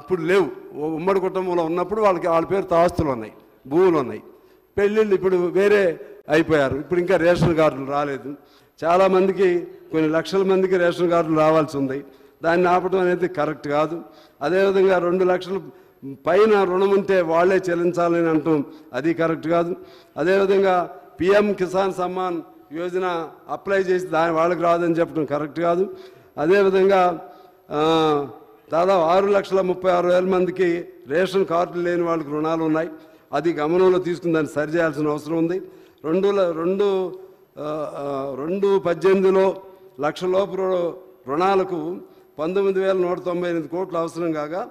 ఇప్పుడు లేవు. ఉమ్మడి కుటుంబంలో ఉన్నప్పుడు వాళ్ళకి వాళ్ళ పేరు తాస్తులు ఉన్నాయి భూములు ఉన్నాయి. పెళ్ళిళ్ళు ఇప్పుడు వేరే అయిపోయారు. ఇప్పుడు ఇంకా రేషన్ కార్డులు రాలేదు. చాలామందికి కొన్ని లక్షల మందికి రేషన్ కార్డులు రావాల్సి ఉంది. దాన్ని ఆపడం అనేది కరెక్ట్ కాదు. అదేవిధంగా రెండు లక్షలు పైన రుణం ఉంటే వాళ్ళే చెల్లించాలని అంటాం అది కరెక్ట్ కాదు. అదేవిధంగా పిఎం కిసాన్ సమ్మాన్ యోజన అప్లై చేసి దాని వాళ్ళకి రాదని చెప్పడం కరెక్ట్ కాదు. అదేవిధంగా దాదాపు ఆరు లక్షల ముప్పై ఆరు వేల మందికి రేషన్ కార్డులు లేని వాళ్ళకి రుణాలు ఉన్నాయి. అది గమనంలో తీసుకుని దాన్ని సరిచేయాల్సిన అవసరం ఉంది. రెండు రెండు రెండు పద్దెనిమిదిలో లక్ష లోపు రు- రుణాలకు పంతొమ్మిది వేల నూట తొంభై ఎనిమిది కోట్లు అవసరం కాగా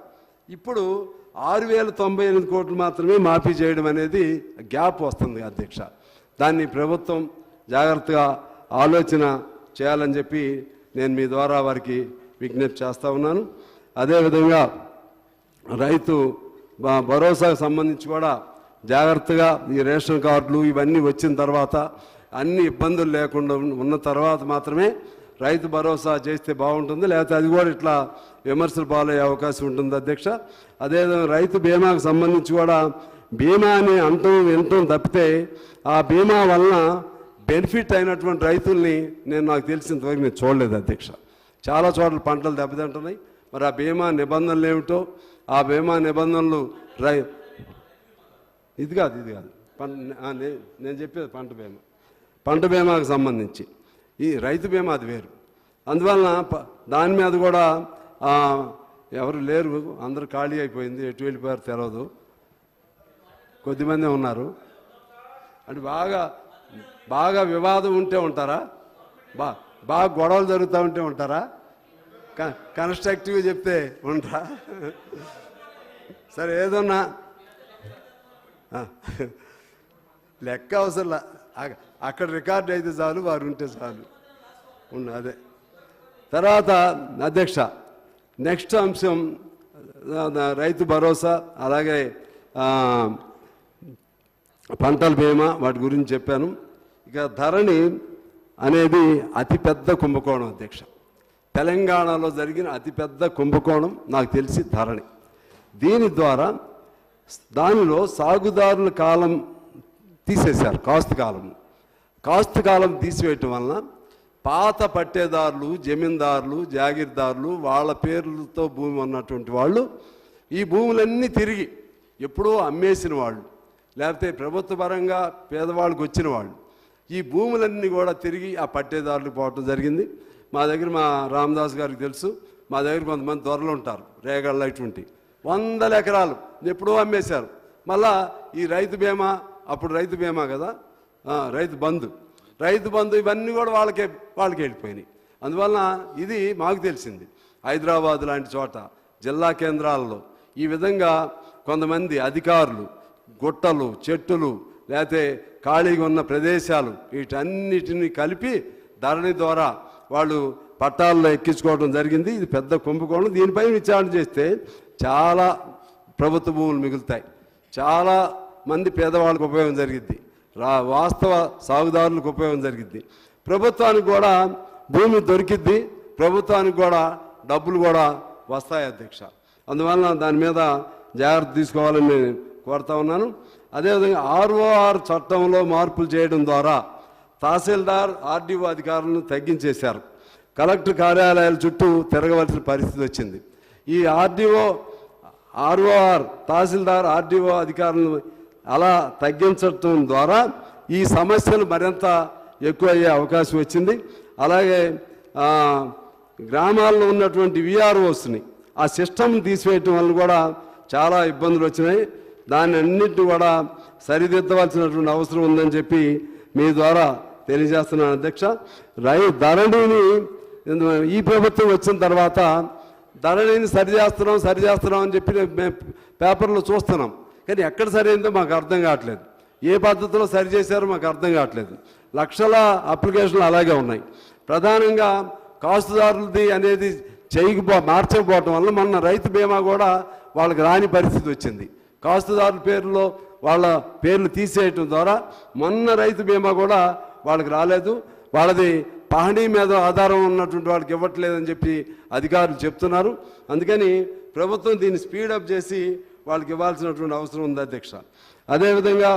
ఇప్పుడు ఆరు వేల తొంభై ఎనిమిది కోట్లు మాత్రమే మాఫీ చేయడం అనేది గ్యాప్ వస్తుంది అధ్యక్ష. దాన్ని ప్రభుత్వం జాగ్రత్తగా ఆలోచన చేయాలని చెప్పి నేను మీ ద్వారా వారికి విజ్ఞప్తి చేస్తూ ఉన్నాను. అదేవిధంగా రైతు భరోసాకు సంబంధించి కూడా జాగ్రత్తగా ఈ రేషన్ కార్డులు ఇవన్నీ వచ్చిన తర్వాత అన్ని ఇబ్బందులు లేకుండా ఉన్న- ఉన్న తర్వాత మాత్రమే రైతు భరోసా చేస్తే బాగుంటుంది. లేకపోతే అది కూడా ఇట్లా విమర్శలు పాలయ్యే అవకాశం ఉంటుంది అధ్యక్ష. అదేవిధంగా రైతు బీమాకు సంబంధించి కూడా బీమా అని అంటం వినటం తప్పితే ఆ బీమా వలన బెనిఫిట్ అయినటువంటి రైతుల్ని నేను నాకు తెలిసినంతవరకు నేను చూడలేదు అధ్యక్ష. చాలా చోట్ల పంటలు దెబ్బతింటున్నాయి. మరి ఆ బీమా నిబంధనలు ఏమిటో ఆ బీమా నిబంధనలు రై ఇది కాదు ఇది కాదు. నేను చెప్పేది పంట బీమా. పంట బీమాకు సంబంధించి. ఈ రైతు బీమా అది వేరు. అందువలన ప- దాని మీద కూడా ఎవరు లేరు అందరూ ఖాళీ అయిపోయింది ఎటు వెళ్ళిపోయారు తెలియదు కొద్దిమంది ఉన్నారు. అంటే బాగా బాగా వివాదం ఉంటే ఉంటారా? బా బాగా గొడవలు జరుగుతూ ఉంటే ఉంటారా? క- కన్స్ట్రక్టివ్గా చెప్తే ఉంటారా సరే ఏదన్నా? లెక్క అవసరంలా అక్కడ రికార్డ్ అయితే చాలు వారు ఉంటే చాలు. ఉన్న అదే. తర్వాత అధ్యక్ష నెక్స్ట్ అంశం రైతు భరోసా అలాగే పంటల బీమా వాటి గురించి చెప్పాను. ఇక ధరణి అనేది అతిపెద్ద కుంభకోణం అధ్యక్ష. తెలంగాణలో జరిగిన అతిపెద్ద కుంభకోణం నాకు తెలిసి ధరణి. దీని ద్వారా దానిలో సాగుదారుల కాలం తీసేశారు కాస్తు కాలం కాస్తు కాలం తీసివేయటం వలన పాత పట్టేదారులు జమీందారులు జాగీర్దారులు వాళ్ళ పేర్లతో భూమి ఉన్నటువంటి వాళ్ళు ఈ భూములన్నీ తిరిగి ఎప్పుడో అమ్మేసిన వాళ్ళు లేకపోతే ప్రభుత్వ పరంగా పేదవాళ్ళకి వచ్చిన వాళ్ళు ఈ భూములన్నీ కూడా తిరిగి ఆ పట్టేదారులకు పోవటం జరిగింది. మా దగ్గర మా రామదాస్ గారికి తెలుసు మా దగ్గర కొంతమంది దొరలు ఉంటారు రేగళ్ళ ఇటువంటి. వందల ఎకరాలు ఎప్పుడో అమ్మేశారు. మళ్ళా ఈ రైతు బీమా అప్పుడు రైతు బీమా కదా రైతు బంధు. రైతు బంధు ఇవన్నీ కూడా వాళ్ళకే వాళ్ళకి వెళ్ళిపోయినాయి. అందువలన ఇది మాకు తెలిసింది. హైదరాబాద్ లాంటి చోట జిల్లా కేంద్రాల్లో ఈ విధంగా కొంతమంది అధికారులు గుట్టలు చెట్టులు లేకపోతే ఖాళీగా ఉన్న ప్రదేశాలు వీటన్నిటిని కలిపి ధరణి ద్వారా వాళ్ళు పట్టాల్లో ఎక్కించుకోవడం జరిగింది. ఇది పెద్ద కుంభకోణం. దీనిపై విచారణ చేస్తే చాలా ప్రభుత్వ భూములు మిగులుతాయి. చాలా మంది పేదవాళ్ళకు ఉపయోగం జరిగింది రా వాస్తవ సాగుదారులకు ఉపయోగం జరిగింది ప్రభుత్వానికి కూడా భూమి దొరికిద్ది. ప్రభుత్వానికి కూడా డబ్బులు కూడా వస్తాయి అధ్యక్ష. అందువలన దాని మీద జాగ్రత్త తీసుకోవాలని నేను కోరుతా ఉన్నాను. అదేవిధంగా ఆర్ఓఆర్ చట్టంలో మార్పులు చేయడం ద్వారా తహసీల్దార్ ఆర్డీఓ అధికారులను తగ్గించేశారు. కలెక్టర్ కార్యాలయాల చుట్టూ తిరగవలసిన పరిస్థితి వచ్చింది. ఈ ఆర్డీఓ ఆర్ఓఆర్ తహసీల్దార్ ఆర్డీఓ అధికారులను అలా తగ్గించడం ద్వారా ఈ సమస్యలు మరింత ఎక్కువ అయ్యే అవకాశం వచ్చింది. అలాగే గ్రామాల్లో ఉన్నటువంటి విఆర్ఓస్ని ఆ సిస్టమ్ తీసివేయటం వల్ల కూడా చాలా ఇబ్బందులు వచ్చినాయి. దాన్ని అన్నింటినీ కూడా సరిదిద్దవలసినటువంటి అవసరం ఉందని చెప్పి మీ ద్వారా తెలియజేస్తున్నాను అధ్యక్ష. రై ధరణిని ఈ ప్రభుత్వం వచ్చిన తర్వాత ధరణిని సరి చేస్తున్నాం సరి చేస్తున్నాం అని చెప్పి మేము పేపర్లో చూస్తున్నాం. కానీ ఎక్కడ సరైందో మాకు అర్థం కావట్లేదు. ఏ పద్ధతిలో సరి చేశారో మాకు అర్థం కావట్లేదు. లక్షల అప్లికేషన్లు అలాగే ఉన్నాయి. ప్రధానంగా కాస్తుదారులది అనేది చేయకపో మార్చకపోవటం వల్ల మొన్న రైతు బీమా కూడా వాళ్ళకి రాని పరిస్థితి వచ్చింది. కాస్తుదారుల పేర్లో వాళ్ళ పేర్లు తీసేయటం ద్వారా మొన్న రైతు బీమా కూడా వాళ్ళకి రాలేదు. వాళ్ళది పహణీ మీద ఆధారం ఉన్నటువంటి వాళ్ళకి ఇవ్వట్లేదని చెప్పి అధికారులు చెప్తున్నారు. అందుకని ప్రభుత్వం దీన్ని స్పీడప్ చేసి వాళ్ళకి ఇవ్వాల్సినటువంటి అవసరం ఉంది అధ్యక్ష. అదేవిధంగా